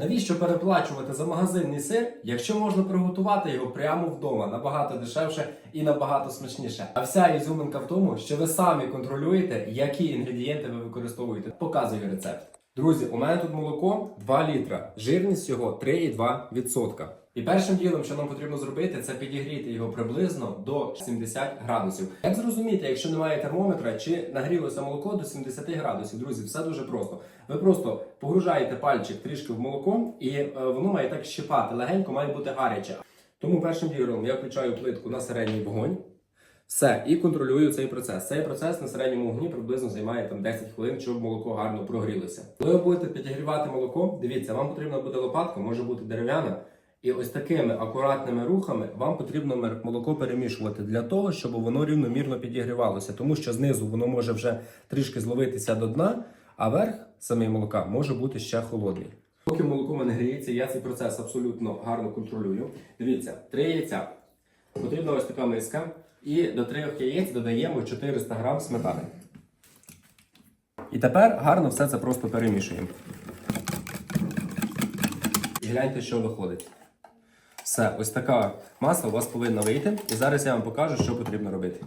Навіщо переплачувати за магазинний сир, якщо можна приготувати його прямо вдома, набагато дешевше і набагато смачніше? А вся ізюминка в тому, що ви самі контролюєте, які інгредієнти ви використовуєте. Показую рецепт. Друзі, у мене тут молоко 2 літра, жирність його 3,2%. І першим ділом, що нам потрібно зробити, це підігріти його приблизно до 70 градусів. Як зрозуміти, якщо немає термометра, чи нагрілося молоко до 70 градусів? Друзі, все дуже просто. Ви просто погружаєте пальчик трішки в молоко, і е, воно має так щипати легенько, має бути гаряче. Тому першим ділом я включаю плитку на середній вогонь. Все, і контролюю цей процес. Цей процес на середньому вогні приблизно займає там 10 хвилин, щоб молоко гарно прогрілося. Коли ви будете підігрівати молоко, дивіться, вам потрібна буде лопатка, може бути дерев'яна. І ось такими акуратними рухами вам потрібно молоко перемішувати для того, щоб воно рівномірно підігрівалося, тому що знизу воно може вже трішки зловитися до дна, а верх самий молока може бути ще холодний. Поки молоко мене гріється, я цей процес абсолютно гарно контролюю. Дивіться, три яйця. Потрібна ось така миска. І до трьох яєць додаємо 400 грам сметани. І тепер гарно все це просто перемішуємо. І гляньте, що виходить. Все, ось така маса у вас повинна вийти. І зараз я вам покажу, що потрібно робити.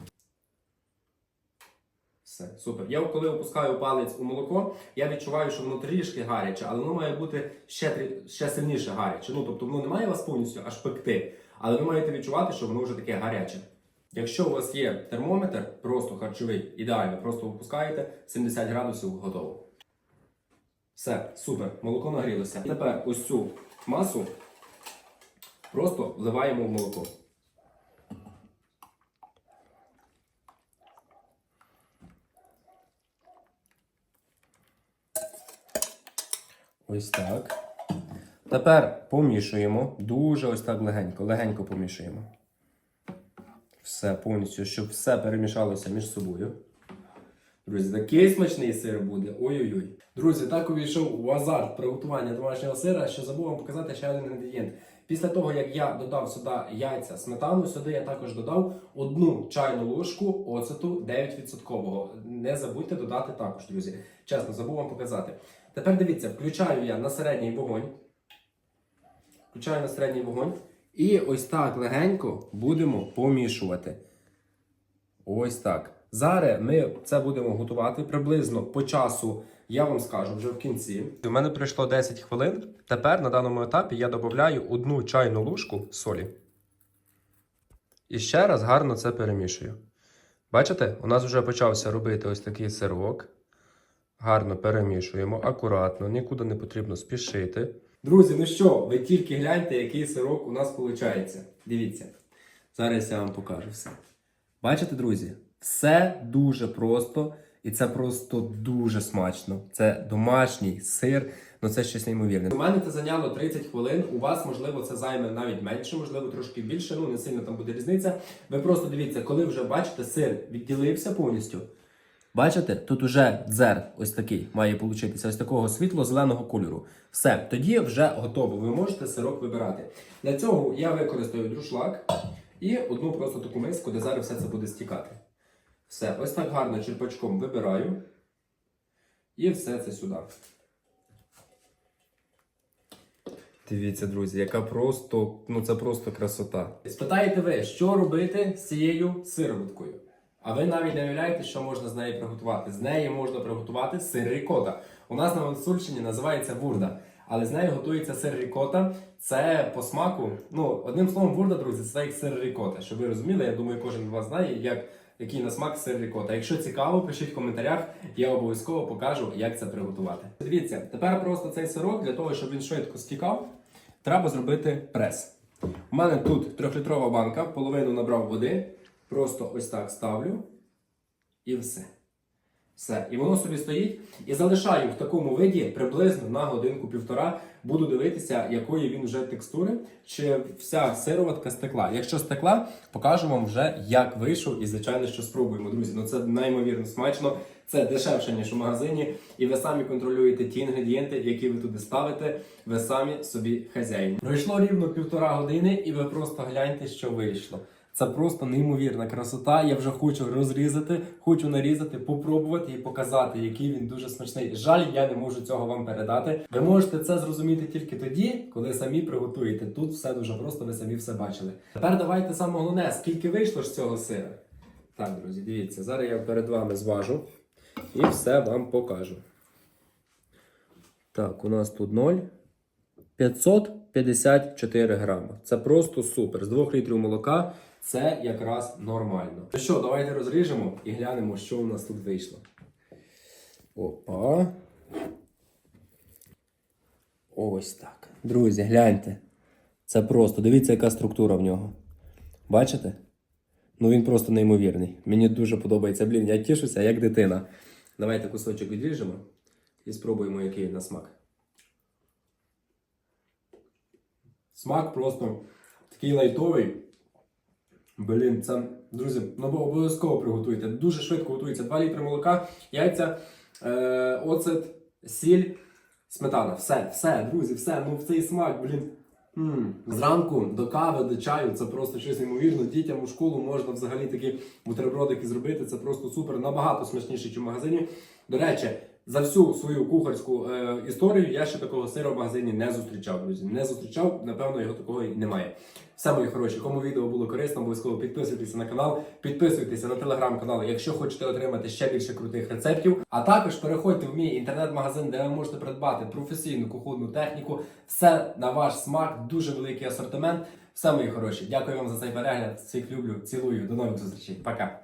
Все, супер. Я коли опускаю палець у молоко, я відчуваю, що воно трішки гаряче, але воно має бути ще, ще сильніше гаряче. Ну, тобто воно не має вас повністю аж пекти, але ви маєте відчувати, що воно вже таке гаряче. Якщо у вас є термометр, просто харчовий, ідеально, просто опускаєте 70 градусів, готово. Все, супер, молоко нагрілося. Тепер ось цю масу просто вливаємо в молоко. Ось так. Тепер помішуємо. Дуже ось так легенько, легенько помішуємо. Все повністю, щоб все перемішалося між собою. Друзі, такий смачний сир буде. Ой-ой-ой. Друзі, так увійшов у азарт приготування домашнього сира, що забув вам показати ще один інгредієнт. Після того, як я додав сюди яйця сметану, сюди я також додав одну чайну ложку оцету 9%. Не забудьте додати також, друзі. Чесно, забув вам показати. Тепер дивіться, включаю я на середній вогонь. Включаю на середній вогонь. І ось так легенько будемо помішувати. Ось так. Зараз ми це будемо готувати приблизно по часу, я вам скажу вже в кінці. У мене пройшло 10 хвилин. Тепер на даному етапі я додаю одну чайну ложку солі. І ще раз гарно це перемішую. Бачите, у нас вже почався робити ось такий сирок. Гарно перемішуємо, акуратно, нікуди не потрібно спішити. Друзі, ну що, ви тільки гляньте, який сирок у нас виходить. Дивіться. Зараз я вам покажу все. Бачите, друзі? Все дуже просто і це просто дуже смачно. Це домашній сир, ну це щось неймовірне. У мене це зайняло 30 хвилин. У вас, можливо, це займе навіть менше, можливо, трошки більше. Ну не сильно там буде різниця. Ви просто дивіться, коли вже бачите, сир відділився повністю. Бачите, тут уже дзер ось такий має получитися, ось такого світло-зеленого кольору. Все, тоді вже готово. Ви можете сирок вибирати. Для цього я використаю друшлак і одну просто таку миску, де зараз все це буде стікати. Все, ось так гарно черпачком вибираю. І все це сюди. Дивіться, друзі, яка просто, ну це просто красота. Спитаєте ви, що робити з цією сироваткою? А ви навіть не уявляєте, що можна з неї приготувати. З неї можна приготувати сир рікота. У нас на Гуцульщині називається вурда. Але з нею готується сир рікота. Це по смаку. Ну, одним словом, вурда, друзі, це як сир рікота. Щоб ви розуміли, я думаю, кожен з вас знає, як, який на смак сир рікота. Якщо цікаво, пишіть в коментарях, я обов'язково покажу, як це приготувати. Дивіться, тепер просто цей сирок, для того, щоб він швидко стікав, треба зробити прес. У мене тут трьохлітрова банка, половину набрав води. Просто ось так ставлю. І все. Все. І воно собі стоїть. І залишаю в такому виді приблизно на годинку-півтора. Буду дивитися, якої він вже текстури, чи вся сироватка стекла. Якщо стекла, покажу вам вже, як вийшов. І, звичайно, що спробуємо, друзі. Ну це неймовірно смачно. Це дешевше, ніж у магазині. І ви самі контролюєте ті інгредієнти, які ви туди ставите. Ви самі собі хазяїн. Пройшло рівно півтора години, і ви просто гляньте, що вийшло. Це просто неймовірна красота. Я вже хочу розрізати, хочу нарізати, попробувати і показати, який він дуже смачний. Жаль, я не можу цього вам передати. Ви можете це зрозуміти тільки тоді, коли самі приготуєте. Тут все дуже просто, ви самі все бачили. Тепер давайте саме головне, скільки вийшло ж цього сира. Так, друзі, дивіться, зараз я перед вами зважу і все вам покажу. Так, у нас тут 0. 554 грама. Це просто супер. З 2 літрів молока це якраз нормально. Ну що, давайте розріжемо і глянемо, що у нас тут вийшло. Опа. Ось так. Друзі, гляньте. Це просто. Дивіться, яка структура в нього. Бачите? Ну він просто неймовірний. Мені дуже подобається. Блін, я тішуся, як дитина. Давайте кусочок відріжемо і спробуємо, який на смак. Смак просто такий лайтовий. Блін, це, друзі, ну обов'язково приготуйте. Дуже швидко готується 2 літри молока, яйця, е, оцет, сіль, сметана. Все, все, друзі, все. Ну в цей смак, блін. м Зранку до кави, до чаю це просто щось неймовірно. Дітям у школу можна взагалі такі бутербродики зробити. Це просто супер, набагато смачніше, ніж в магазині. До речі, за всю свою кухарську е, історію я ще такого сира в магазині не зустрічав, друзі. Не зустрічав, напевно, його такого і немає. Все, мої хороші, кому відео було корисно, обов'язково підписуйтеся на канал, підписуйтеся на телеграм-канал, якщо хочете отримати ще більше крутих рецептів. А також переходьте в мій інтернет-магазин, де ви можете придбати професійну кухонну техніку. Все на ваш смак, дуже великий асортимент. Все, мої хороші. Дякую вам за цей перегляд. Всіх люблю, цілую. До нових зустрічей. Пока.